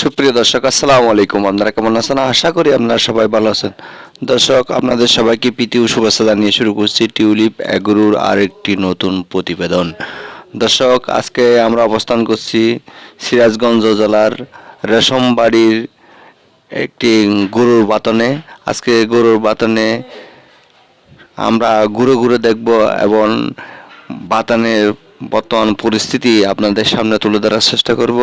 সুপ্রিয় দর্শক, আসসালামু আলাইকুম। আপনারা কেমন আছেন? আশা করি আপনারা সবাই ভালো আছেন। দর্শক, আপনাদের সবাইকে প্রীতি ও শুভেচ্ছা জানিয়ে শুরু করছি টিউলিপ অ্যাগ্রোর আরেকটি নতুন প্রতিবেদন। দর্শক, আজকে আমরা অবস্থান করছি সিরাজগঞ্জ জেলার রেশমবাড়ির একটি গরুর বাতনে। আজকে গরুর বাতনে আমরা ঘুরে ঘুরে দেখব এবং বাতানের বর্তমান পরিস্থিতি আপনাদের সামনে তুলে ধরার চেষ্টা করব।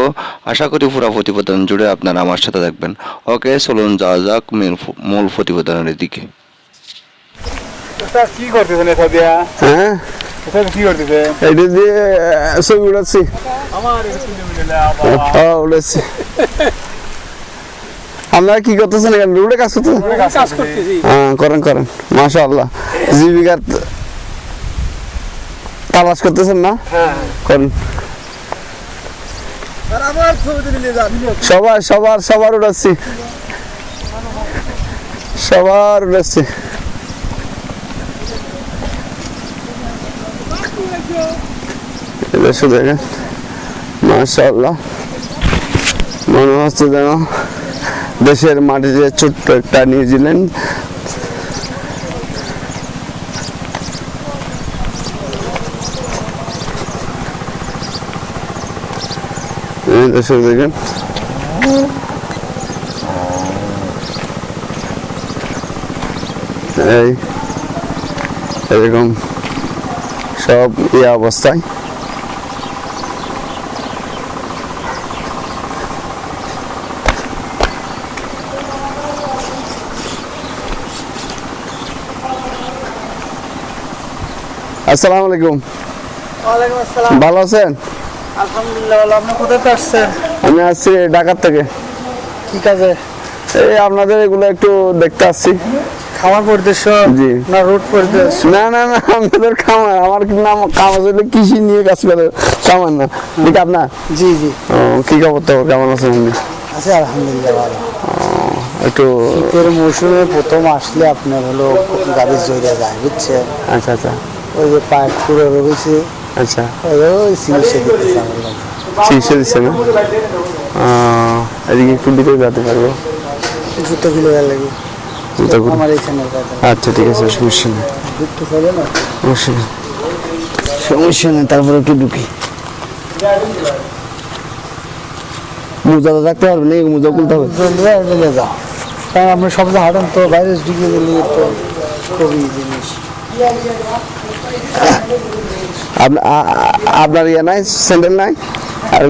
আশা করি পুরো প্রতিবেদন জুড়ে আপনারা আমার সাথে থাকবেন। ওকে চলুন যাওয়া যাক মূল প্রতিবেদনের দিকে। এটা কি করতেছেন এটা দিয়া? হ্যাঁ? এটা দিয়ে ছবি উড়াচ্ছি। উড়াচ্ছি। আপনারা কি করতেছেন রোডে কাজ করতেছেন? হ্যাঁ করেন করেন। মাশা আল্লাহ জীবিকার তালাশ করতেছেন না? হ্যাঁ। করেন। সবার সবার সবার উড়াচ্ছি। সবার উড়াচ্ছি। শুধু দেখেন। মাশাআল্লাহ। মনে হচ্ছে যেন দেশের মাটিতে ছোট্ট একটা নিউজিল্যান্ড এই দেশের দেখেন এই এরকম সব ইয়ে অবস্থায় আসসালামু আলাইকুম ভালো আছেন আলহামদুলিল্লাহ আপনি কোথায় আসছেন? আমি আসছি ঢাকার থেকে। কি কাজে? এই আপনাদের এগুলো একটু দেখতে আসছি। খামার পরিদর্শ জি। না রোড পরিদর্শ না না না আপনাদের খামার। আমার কি নাম খামার হলে কৃষি নিয়ে কাজ করে খামার না ঠিক আপনার? জি জি। কি খবর তো কেমন আছেন আপনি? আছে আলহামদুলিল্লাহ ভালো। একটু শীতের মৌসুমে প্রথম আসলে আপনার হলো গাড়ি জড়িয়ে যায় বুঝছেন? আচ্ছা আচ্ছা। ওই যে পায়ে খুঁড়ে রয়েছে আচ্ছা। চিকিৎসা দিচ্ছে না? এদিকে একটু দিকে যেতে পারব। জুতো কিলো লাগে। জুতো কিলো। আমার এখানে আচ্ছা ঠিক আছে সমস্যা নেই। সমস্যা নেই সমস্যা নেই তারপরে একটু ঢুকি। মোজা থাকতে পারবে না মোজা খুলতে হবে। যাও কারণ আপনি হাঁটান তো ভাইরাস তো খুবই জিনিস। আপনার ইয়ে নাই স্যান্ডেল নাই? আর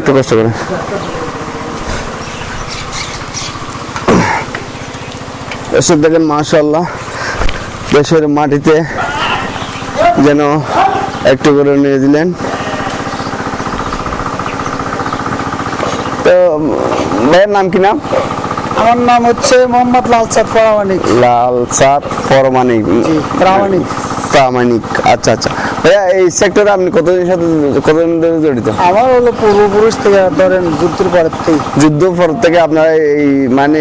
একটু কষ্ট করে। এসব দেখেন মাশাল্লাহ দেশের মাটিতে যেন একটু করে নিয়ে দিলেন। তো ভাইয়ের নাম কি নাম? আমার নাম হচ্ছে মোহাম্মদ লালচাঁদ পরামানিক। লাল চাঁদ ফরমানিক জি প্রামাণিক। আচ্ছা আচ্ছা। ভাইয়া এই সেক্টরে আপনি কতদিন সাথে কতদিন ধরে জড়িত? আমার হলো পূর্বপুরুষ থেকে ধরেন যুদ্ধের পরের থেকে যুদ্ধ পর থেকে আপনারা এই মানে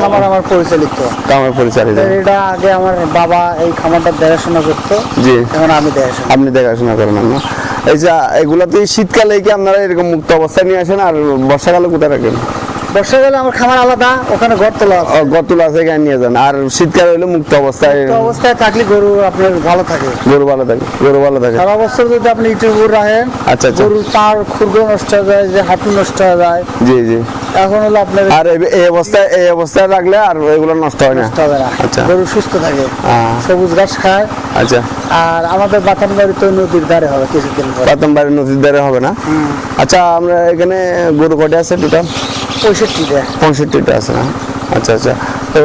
খামার আমার পরিচালিত। কামার পরিচালিত। এটা আগে আমার বাবা এই খামারটা দেখাশোনা করতো। জি। এখন আমি দেখাশোনা আপনি দেখাশোনা করেন না। এই যে এগুলাতে শীতকালে কি আপনারা এরকম মুক্ত অবস্থায় নিয়ে আসেন? আর বর্ষাকালে কোথায় রাখেন? বর্ষাকালে আমার খামার আলাদা ওখানে ঘর তোলা আছে। গতুল আছে এখানে নিয়ে যান। আর শীতকালে হলে মুক্ত অবস্থায় অবস্থায় থাকলে গরু আপনার ভালো থাকে। গরু ভালো থাকে গরু ভালো থাকে। সারা বছর যদি আপনি ইটের উপর রাখেন আচ্ছা, আচ্ছা। গরুর পার খুরগো নষ্ট হয়ে যায় যে হাঁটু নষ্ট হয়ে যায় জি জি। এখন হলো আপনার আর এই- অবস্থায় এই অবস্থায় রাখলে আর এগুলো নষ্ট হয় না। আচ্ছা। গরু সুস্থ থাকে সবুজ ঘাস খায়। আচ্ছা। আর আমাদের বাতান বাড়ি তো নদীর ধারে হবে কিছুদিন প্রথম বাড়ি নদীর ধারে হবে না? আচ্ছা আমরা এখানে গরু কটে আছে টোটাল? পঁয়ষট্টি দেয় পঁয়ষট্টিটা আছে না আচ্ছা আচ্ছা। তো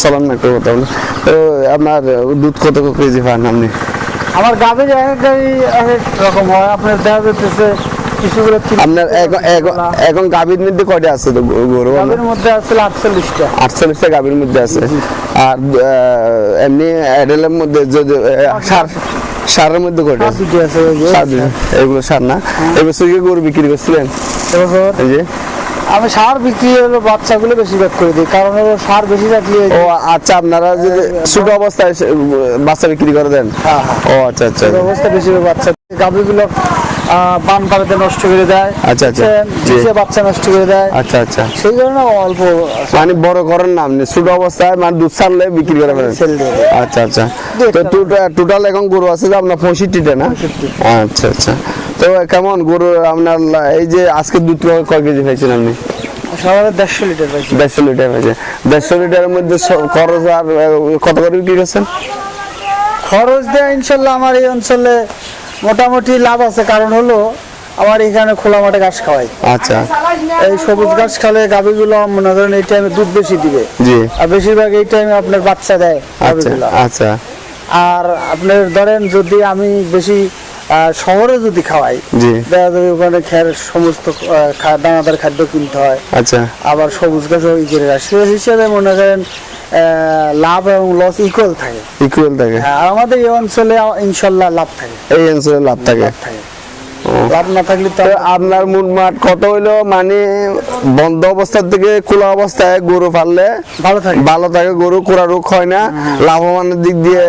চলান না একটু কথা বলি তো আপনার দুধ কত কেজি পান আপনি? আমার গাবে জায়গায় অনেক রকম হয় আপনার দেখা যাচ্ছে আপনার এখন গাভীর মধ্যে কয়টা আছে তো গরু গরু মধ্যে আছে আটচল্লিশটা। আটচল্লিশটা গাভীর মধ্যে আছে। আর আহ, এমনি অ্যাডেলের মধ্যে যদি সার সারের মধ্যে কয়টা আছে। এগুলো সার না? এবছর কি গরু বিক্রি করছিলেন? এবছর আমি সার বিক্রি হলো বাচ্চাগুলো বেশি ব্যাক করে দিই কারণ হলো সার বেশি রাখলে ও আচ্ছা আপনারা যে ছোট অবস্থায় বাচ্চা বিক্রি করে দেন? হ্যাঁ, ও আচ্ছা আচ্ছা। অবস্থা বেশি বাচ্চা গাভিগুলো বান পাড়াতে নষ্ট করে দেয়। আচ্ছা, আচ্ছা। বাচ্চা নষ্ট করে দেয়। আচ্ছা আচ্ছা। সেই কারণে অল্প মানে বড় করেন না আপনি ছোট অবস্থায় মানে দুধ ছাড়লে বিক্রি করে ফেলেন। আচ্ছা আচ্ছা। তো টোটাল এখন গরু আছে যে আপনার পঁয়ষট্টিটা না? আচ্ছা আচ্ছা। তো কেমন গরু আপনার এই যে আজকে দুধ কয় কেজি খাইছেন আপনি? দেড়শো লিটার দেড়শো লিটার হয়েছে দেড়শো লিটারের মধ্যে খরচ আর কত করে বিক্রি করছেন? খরচ দেয় ইনশাল্লাহ আমার এই অঞ্চলে মোটামুটি লাভ আছে। কারণ হলো আমার এখানে খোলা মাঠে ঘাস খাওয়াই। আচ্ছা। এই সবুজ ঘাস খালে গাভিগুলো মনে করেন এই টাইমে দুধ বেশি দিবে। জি। আর বেশিরভাগ এই টাইমে আপনার বাচ্চা দেয় আচ্ছা আচ্ছা। আর আপনার ধরেন যদি আমি বেশি শহরে যদি খাওয়াই দেখা যাবে ওখানে খেয়ার সমস্ত দানাদার খাদ্য কিনতে হয়। আচ্ছা। আবার সবুজ গাছও ই করে রাখে। সে হিসেবে মনে করেন লাভ এবং লস ইকুয়াল থাকে। ইকুয়াল থাকে। আর আমাদের এই অঞ্চলে ইনশাল্লাহ লাভ থাকে। এই অঞ্চলে লাভ থাকে। লাভ থাকে। লাভ না থাকলে তো তো আপনার মোটমাট কত হইল? মানে বন্ধ অবস্থা থেকে খোলা অবস্থায় গরু পাললে ভালো থাকে। ভালো থাকে গরু কোরা রোগ হয় না লাভবানের দিক দিয়ে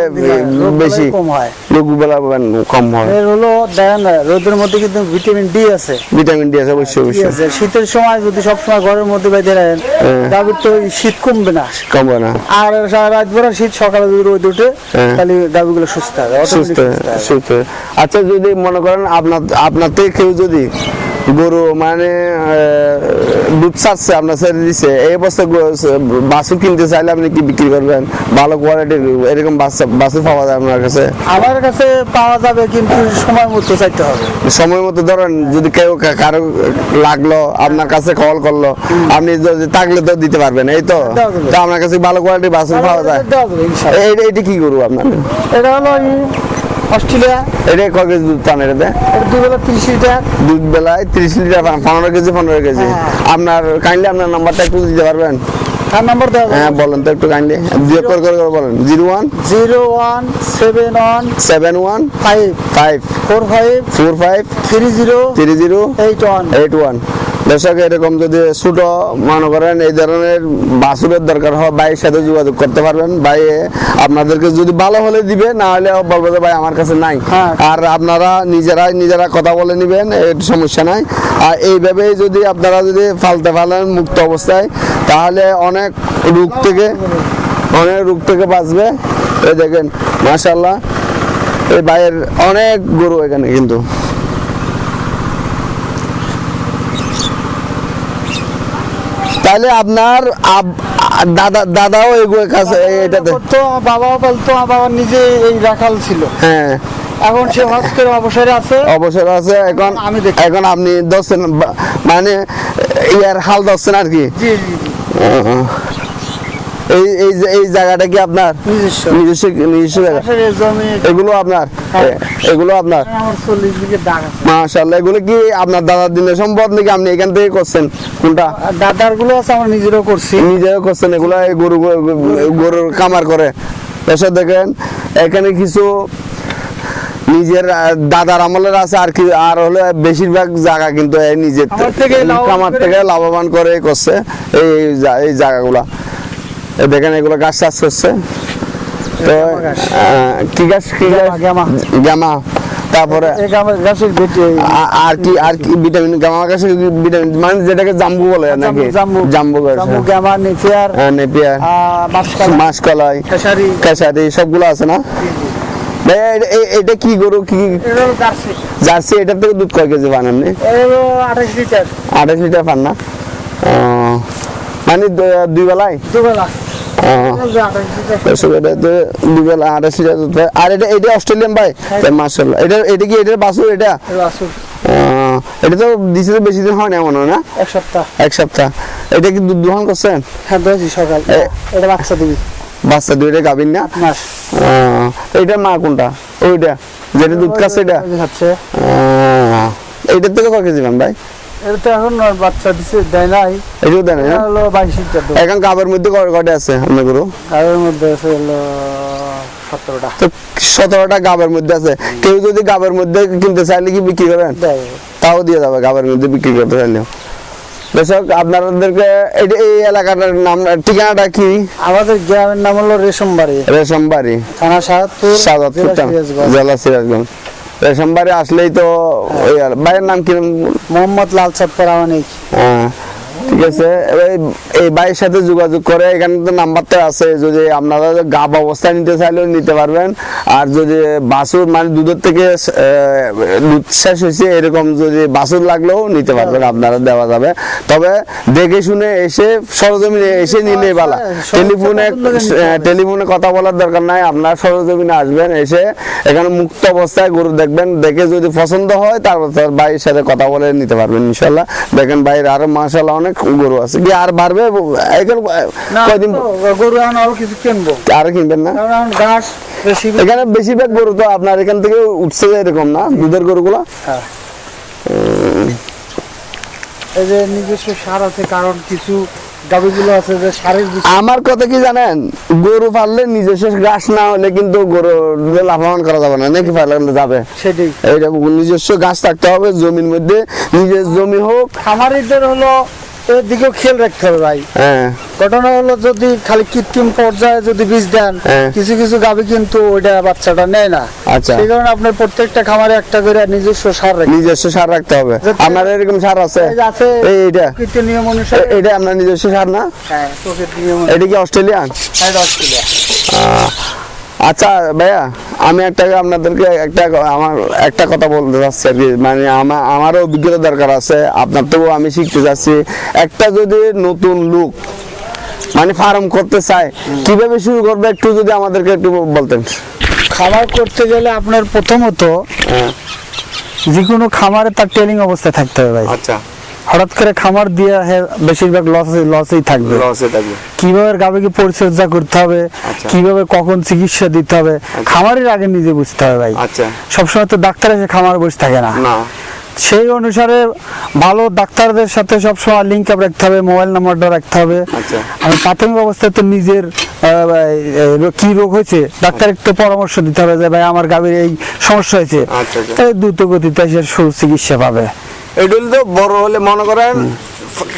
বেশি। কম হয়। রোগ বেলাবান কম হয়। এর হলো দেখেন রোদের মধ্যে কিন্তু ভিটামিন ডি আছে। ভিটামিন ডি আছে অবশ্যই অবশ্যই। শীতের সময় যদি সবসময় ঘরের মধ্যে বেঁধে রাখেন হ্যাঁ। গাভীর তো শীত কমবে না। কম হয় না। আর সারা রাত ভরা শীত সকালে যদি রোদ উঠে হ্যাঁ। তাহলে গাভীগুলো সুস্থ হবে সুস্থ সুস্থ আচ্ছা যদি মনে করেন আপনার আপনার থেকে কেউ যদি গরু মানে দুধ ছাড়ছে আপনার ছেড়ে দিছে এই অবস্থা বাসু কিনতে চাইলে আপনি কি বিক্রি করবেন? ভালো কোয়ালিটির এরকম বাছুর পাওয়া যায় আপনার কাছে? আমার কাছে পাওয়া যাবে কিন্তু সময় মতো চাইতে হবে। সময় মতো ধরেন যদি কেউ কারও লাগল আপনার কাছে কল করল আপনি যদি থাকলে তো দিতে পারবেন এই তো? আপনার কাছে ভালো কোয়ালিটির বাসু পাওয়া যায়। ইনশাআল্লাহ। কি গরু আপনার? এটা হলো অস্ট্রেলিয়া। এটা কয় কেজি দুধ পান এটাতে? দুই বেলা তিরিশ লিটার। দুধ বেলায় তিরিশ লিটার পান পনেরো কেজি পনেরো কেজি। হ্যাঁ। আপনার কাইন্ডলি আপনার নাম্বারটা একটু দিতে পারবেন? তার নম্বর দেওয়া হ্যাঁ বলেন তো একটু কাইন্ডলি। করে করে করে বলেন। Zero one? Zero one seven one seven one? Five. Five. Four five four five? Three zero three zero? Eight one. Eight one. দর্শক এরকম যদি ছোট মনে করেন এই ধরনের বাসুরের দরকার হয় ভাইয়ের সাথে যোগাযোগ করতে পারবেন। ভাই আপনাদেরকে যদি ভালো হলে দিবে না হলে বলব যে ভাই আমার কাছে নাই। হ্যাঁ। আর আপনারা নিজেরাই নিজেরা কথা বলে নেবেন এর সমস্যা নাই। আর এইভাবেই যদি আপনারা যদি ফালতে ফালেন মুক্ত অবস্থায় তাহলে অনেক রোগ থেকে অনেক রোগ থেকে বাঁচবে। এই দেখেন মাশাল্লাহ এই ভাইয়ের অনেক গরু এখানে কিন্তু। তাহলে আপনার দাদা দাদাও এগুলো কাছে এটাতে। তো বাবাও বলতো বাবা নিজে এই রাখাল ছিল। হ্যাঁ। এখন সে হজ করে অবসরে আছে। অবসর আছে এখন আমি দেখি। এখন আপনি ধরছেন মানে ইয়ার হাল ধরছেন আর কি। জি জি এই এই এই জায়গাটা কি আপনার? নিজস্ব। নিজস্ব জায়গা? এগুলো আপনার? হ্যাঁ। এগুলো আপনার? এগুলো কি আপনার দাদার দিনের সম্পদ নাকি আপনি এখান থেকে করছেন? কোনটা? দাদারগুলো আছে আমার নিজেরও করছি। করছেন এগুলো গরু গরুর কামার করে। দেখেন এখানে কিছু নিজের দাদার আমলের আছে আর কি আর হলে বেশিরভাগ জায়গা কিন্তু নিজের থেকে লাভবান কামার করে- থেকে লাভবান করে করছে এই এই জায়গাগুলা। দেখেন এগুলো গাছ চাষ করছে তো কি গাছ কি গাছ? গামা, তারপরে আর কি আর কি ভিটামিন গামা গাছে ভিটামিন? মানে যেটাকে জাম্বু বলে নাকি? জাম্বু। জাম্বু গাছ জাম্বু গামা নেপিয়ার হ্যাঁ নেপিয়ার। মাসকাল মাসকলাই। খেসারি। সবগুলো আছে না? এটা কি গরু? কি জার্সি। এটার থেকে দুধ কয় কেজি পান আপনি? এটা আঠাশ লিটার। আঠাশ লিটার পান না? মানে দুই বেলায়? এটা দুই বেলা এটা এটা অস্ট্রেলিয়ান ভাই হ্যাঁ। এটা এটা কি এটা এটা বেশি দিন হয় না মনে হয় না এক সপ্তাহ এক সপ্তাহ এটা কি দুধ দোহন করছেন হ্যাঁ সকাল এটা বাচ্চা দিবি বাচ্চা দুইটা গাভিন না মাস এইটা মা কোনটা ওইটা যেটা দুধ খাচ্ছে এটা খাচ্ছে এইটার থেকে কয় কেজি ভাই এটা তো এখন বাচ্চা দিছে দেয় নাই। এটাও দেন এটা হলো বাইশ লিটার এখন গাবের মধ্যে কয় আছে আপনার গরু গাড়ির মধ্যে আছে হলো সতেরোটা। তো সতেরোটা গাবের মধ্যে আছে। কেউ যদি গাবের মধ্যে কিনতে চাইলে কি বিক্রি করেন? তাও দিয়ে যাবে গাবের মধ্যে বিক্রি করতে চাইলেও। দর্শক আপনাদেরকে এই এলাকাটার নাম ঠিকানাটা কি? আমাদের গ্রামের নাম হলো রেশমবাড়ি। রেশমবাড়ি। থানা সাহাদপুর সাজাদপুর জেলা সিরাজগঞ্জ। রেশমবাড়ি আসলেই তো ওই ভাইয়ের নাম কি? মোহাম্মদ লাল চাঁদ প্রামাণিক হ্যাঁ, ঠিক আছে এই- ভাইয়ের সাথে যোগাযোগ করে এখানে তো নাম্বারটা আছে যদি আপনারা গাব অবস্থায় নিতে চাইলেও নিতে পারবেন। আর যদি বাছুর মানে দুধের থেকে দুধ শেষ হয়েছে এরকম যদি বাছুর লাগলেও নিতে পারবেন আপনারা দেওয়া যাবে। তবে দেখে শুনে এসে সরজমিনে এসে নিলেই ভালো। হ্যাঁ, টেলিফোনে টেলিফোনে কথা বলার দরকার নাই আপনার সরজমিনে আসবেন এসে এখানে মুক্ত অবস্থায় গরু দেখবেন দেখে যদি পছন্দ হয় তারপর তার ভাইয়ের সাথে কথা বলে নিতে পারবেন ইনশাল্লাহ দেখেন ভাইয়ের আরও মাসাল্লাহ অনেক গরু আছে। কি আর বাড়বে? এখানে কয়দিন গরু এখন আরও কিছু কিনবো। আর কিনবেন না? ঘাস এখানে বেশিরভাগ গরু তো আপনার এখান থেকে উঠছে এরকম না? দুধের গরুগুলো? হ্যাঁ। এই যে নিজস্ব সার আছে কারণ কিছু গাভিগুলো আছে যে সারের আমার কথা কি জানেন? গরু পাললে নিজস্ব ঘাস না হলে কিন্তু গরু লাভবান করা যাবে না নাকি পাললে যাবে? সেটাই। নিজস্ব গাছ থাকতে হবে জমির মধ্যে নিজের জমি হোক। খামারিদের হলো এর দিকেও খেয়াল রাখতে হবে ভাই। হ্যাঁ। ঘটনা হলো যদি খালি কৃত্রিম পর্যায়ে যদি বীজ দেন হ্যাঁ। কিছু কিছু গাভি কিন্তু ওইটা বাচ্চাটা নেয় না। আচ্ছা। সেই কারণে আপনার প্রত্যেকটা খামারে একটা করে নিজস্ব সার রাখে নিজস্ব সার রাখতে হবে। আপনার এরকম সার আছে? এইটা? প্রকৃত নিয়ম অনুসারে। এটা আপনার নিজস্ব সার না? হ্যাঁ নিয়ম এটা কি অস্ট্রেলিয়ান? অনুসারে অস্ট্রেলিয়া আচ্ছা ভাইয়া আমি একটা আপনাদেরকে একটা আমার একটা কথা বলতে চাচ্ছি আর কি। মানে আমার আমারও অভিজ্ঞতা দরকার আছে আপনার তো আমি শিখতে চাচ্ছি। একটা যদি নতুন লুক মানে ফার্ম করতে চায় কীভাবে শুরু করবে? একটু যদি আমাদেরকে একটু বলতেন। খামার করতে গেলে আপনার প্রথমত হ্যাঁ। যে কোনো খামারে তার ট্রেনিং অবস্থায় থাকতে হবে ভাই। আচ্ছা। হঠাৎ করে খামার দিয়ে বেশিরভাগ লস লসই থাকবে। লসে থাকবে। কীভাবে গাভীকে পরিচর্যা করতে হবে? আচ্ছা। কীভাবে কখন চিকিৎসা দিতে হবে? খামারের আগে নিজে বুঝতে হবে ভাই। আচ্ছা। সবসময় তো ডাক্তার এসে খামার বসে থাকে না। না। সেই অনুসারে ভালো ডাক্তারদের সাথে সবসময় লিঙ্ক আপ রাখতে হবে মোবাইল নাম্বারটা রাখতে হবে। আচ্ছা। আমি প্রাথমিক অবস্থায় তো নিজের কি রোগ হয়েছে ডাক্তার একটু পরামর্শ দিতে হবে যে ভাই আমার গাভীর এই সমস্যা হয়েছে। আচ্ছা, আচ্ছা। দ্রুত গতিতে সে সুচিকিৎসা পাবে। এগুলো তো বড় হলে মনে করেন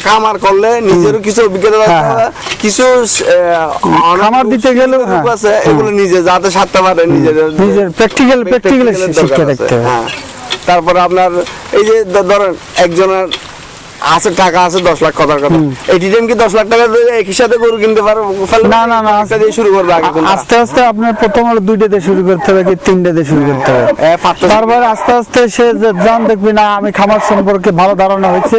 খামার করলে নিজেরও কিছু অভিজ্ঞতা হ্যাঁ, হবে। কিছু খামার দিতে গেলে হ্যাঁ, আছে। এগুলো নিজে যাতে সারতে পারে নিজের নিজের প্র্যাকটিক্যাল প্র্যাকটিক্যাল হ্যাঁ। তারপরে আপনার এই যে ধরেন একজনের আছে টাকা আছে দশ লাখ কথার কথা। এটিএম কি দশ লাখ টাকা একই সাথে গরু কিনতে পারবে না, না, না। দিয়ে শুরু করবে আগে আস্তে আস্তে আপনার প্রথম হলো দুইটা দিয়ে শুরু করতে হবে কি তিনটা দিয়ে শুরু করতে হবে? তারপর আস্তে আস্তে সে দেখবি না আমি খামার সম্পর্কে ভালো ধারণা হয়েছে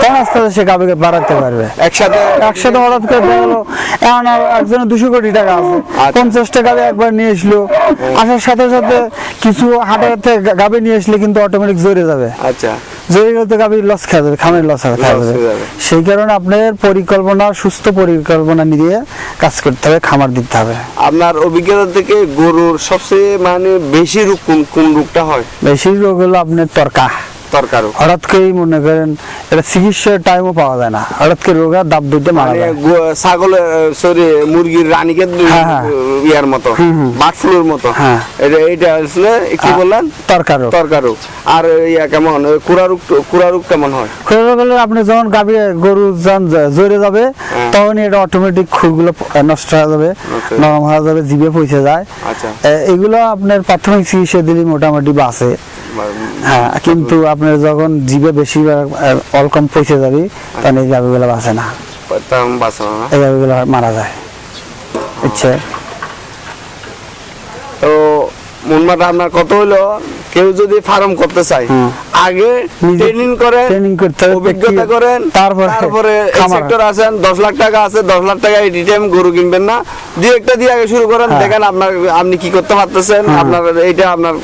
তখন আস্তে আস্তে সে গাভিকে বাড়াতে পারবে। একসাথে? একসাথে হঠাৎ করে গেলো এখন আর একজনের দুশো কোটি টাকা আছে আচ্ছা। পঞ্চাশ টাকা একবার নিয়ে আসলো। আসার সাথে সাথে কিছু হাটে গাভি নিয়ে আসলে কিন্তু অটোমেটিক জোরে যাবে। আচ্ছা। জড়ে গেলে তো গাভি লস খাওয়া যাবে খামের লস খাওয়া Loss যাবে। যাবে। সেই কারণে আপনার পরিকল্পনা সুস্থ পরিকল্পনা নিয়ে কাজ করতে হবে খামার দিতে হবে। আপনার অভিজ্ঞতা থেকে গরুর সবচেয়ে মানে বেশি রোগ কোন কোন রোগটা হয়? বেশি রোগ হলো আপনার তরকা। তরকার হঠাৎ করেই মনে করেন এটা চিকিৎসার টাইমও পাওয়া যায় না। হঠাৎ করে রোগা দাব মারা মানে যায়। ছাগলের সরি মুরগির রানীকে হ্যাঁ, হ্যাঁ। ইয়ার মতো বার্ড ফ্লুর মতো। হ্যাঁ। এটা এইটা আসলে কি বললেন? তরকার আর ইয়া কেমন কেমন হয়? হলে আপনি যখন গাভী গরু যখন জ- জড়ে যাবে। তখন এটা অটোমেটিক খুরগুলো নষ্ট হয়ে যাবে নরম হয়ে যাবে জিভে পৌঁছে যায়। আচ্ছা। এগুলো আপনার প্রাথমিক চিকিৎসা দিলে মোটামুটি বাঁচে। হ্যাঁ কিন্তু আপনার যখন জিভে বেশি অলকম পৌঁছে যাবে তখন এই গাভীগুলো বাঁচে না। এই গাভীগুলো মারা যায়। ইচ্ছে তো মুনমাটা আপনার কত হলো কেউ যদি ফার্ম করতে চায় আগে ট্রেনিং করেন training করতে অভিজ্ঞতা করেন তারপরে তারপরে সেক্টর আছেন দশ লাখ টাকা আছে দশ লাখ টাকা এটিএম গরু কিনবেন না। দুই একটা দিয়ে আগে শুরু করেন হ্যাঁ। দেখেন আপনার আপনি কি করতে পারতেছেন আপনার এইটা আপনার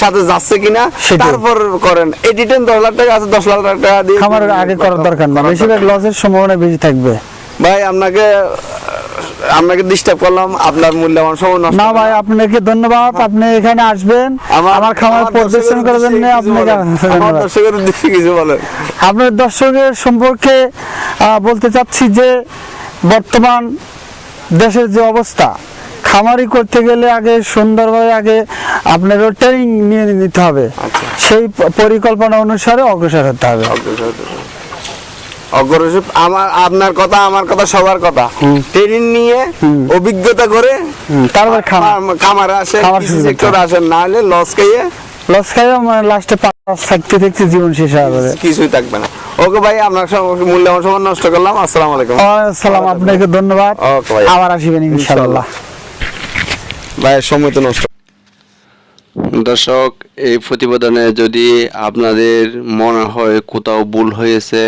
সাথে যাচ্ছে কিনা। তারপর করেন। এটিএম দশ লাখ টাকা আছে দশ লাখ টাকা দিয়ে খামারের আগে করার দরকার না বেশিরভাগ লসের সম্ভাবনা বেশি থাকবে। ভাই আপনাকে আপনাকে ডিস্টার্ব করলাম আপনার মূল্যবান সময় নষ্ট না ভাই আপনাকে ধন্যবাদ আপনি এখানে আসবেন। আমার খামার পরিদর্শন করার জন্য আপনাকে দর্শকের উদ্দেশ্যে কিছু বলেন। আপনার দর্শকের সম্পর্কে বলতে চাচ্ছি যে বর্তমান দেশের যে অবস্থা খামারি করতে গেলে আগে সুন্দরভাবে আগে আপনার ট্রেনিং নিয়ে নিতে হবে। আচ্ছা। সেই পরিকল্পনা অনুসারে অগ্রসর হতে হবে। অগ্রসর আমার আপনার কথা আমার কথা সবার কথা। ট্রেনিং নিয়ে অভিজ্ঞতা করে তারপর খামার আসে সেক্টর। আসেন না হলে লস খেয়ে লস মানে লাস্টে পাঁচ থাকতে থাকতে জীবন শেষ হয়ে যাবে। কিছুই থাকবে না। ওকে ভাই আপনার সঙ্গে মূল্যবান সময় নষ্ট করলাম। আসসালামু আলাইকুম। সালাম আপনাকে ধন্যবাদ। আবার আসবেন ইনশাল্লাহ ভাইয়ের সময় তো নষ্ট। দর্শক এই প্রতিবেদনে যদি আপনাদের মনে হয় কোথাও ভুল হয়েছে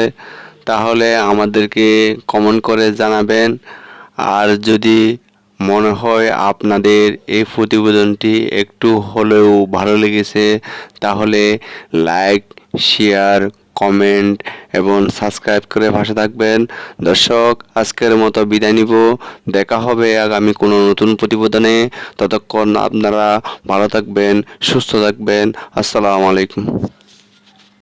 তাহলে আমাদেরকে কমেন্ট করে জানাবেন। আর যদি মনে হয় আপনাদের এই প্রতিবেদনটি একটু হলেও ভালো লেগেছে, তাহলে লাইক শেয়ার কমেন্ট এবং সাবস্ক্রাইব করে পাশে থাকবেন। দর্শক, আজকের মতো বিদায় নিব। দেখা হবে আগামী কোনো নতুন প্রতিবেদনে। ততক্ষণ আপনারা ভালো থাকবেন, সুস্থ থাকবেন। আসসালামু আলাইকুম।